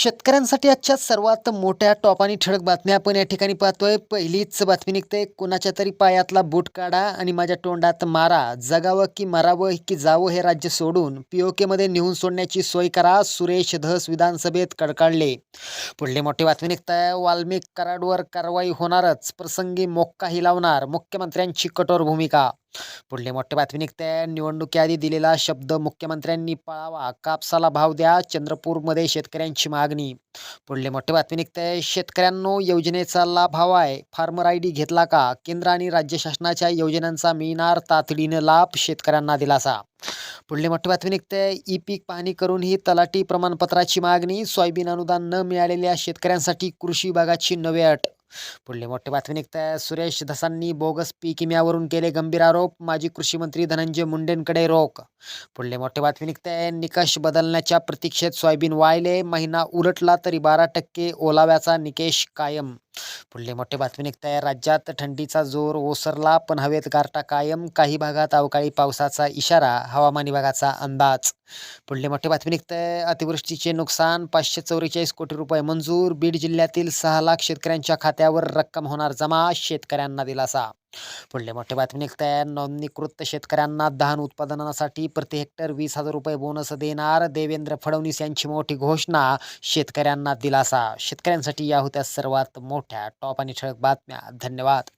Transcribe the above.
शेतकऱ्यांसाठी आजच्या सर्वात मोठ्या टॉप आणि ठळक बातम्या आपण या ठिकाणी पाहतोय. पहिलीच बातमी निघते. कुणाच्या तरी पायातला बूट काढा आणि माझ्या तोंडात मारा. जगावं की मरावं की जावं हे राज्य सोडून पी मध्ये नेऊन सोडण्याची सोय करा सुरेश धस विधानसभेत कडकाडले. पुढली मोठी बातमी निघताय वाल्मिक कराडवर कारवाई होणारच. प्रसंगी मोक्काही लावणार. मुख्यमंत्र्यांची कठोर भूमिका पुढले मोठे बातमी निघते निवडणुकीआधी दिलेला शब्द मुख्यमंत्र्यांनी पाळावा. कापसाला भाव द्या. चंद्रपूरमध्ये शेतकऱ्यांची मागणी. पुढले मोठे बातमी निघते शेतकऱ्यांनो योजनेचा लाभ हवा आहे फार्मर आय डी घेतला का? केंद्र आणि राज्य शासनाच्या योजनांचा मिळणार तातडीनं लाभ शेतकऱ्यांना दिलासा. पुढली मोठी बातमी निघते ई पीक पाहणी करून ही तलाठी प्रमाणपत्राची मागणी. सोयाबीन अनुदान न मिळालेल्या शेतकऱ्यांसाठी कृषी विभागाची नवे अट. पुढले मोठे बातमी निघताय सुरेश धसांनी बोगस पीक विम्यावरून केले गंभीर आरोप. माजी कृषी मंत्री धनंजय मुंडेंकडे रोख पुढले मोठे बातमी निघताय निकष बदलण्याच्या प्रतीक्षेत सोयाबीन वाहिले महिना उलटला तरी बारा टक्के ओलाव्याचा निकेश कायम. पुढले मोठे बातमी निघताय. राज्यात थंडीचा जोर ओसरला पण हवेत गारटा कायम. काही भागात अवकाळी पावसाचा इशारा हवामान विभागाचा अंदाज. पुढले मोठे बातमी निघताय. अतिवृष्टीचे नुकसान पाचशे चौवेचाळीस कोटी रुपये मंजूर. बीड जिल्ह्यातील सहा लाख शेतकऱ्यांच्या खात्यावर रक्कम होणार जमा शेतकऱ्यांना दिलासा. पुढले मोठे बातमी निघताय. नोंदणीकृत शेतकऱ्यांना धान उत्पादनासाठी प्रति हेक्टर वीस हजार रुपये बोनस देणार देवेंद्र फडणवीस यांची मोठी घोषणा. शेतकऱ्यांना दिलासा. शेतकऱ्यांसाठी या होत्या सर्वात मोठ्या टॉप आणि ठळक बातम्या. धन्यवाद.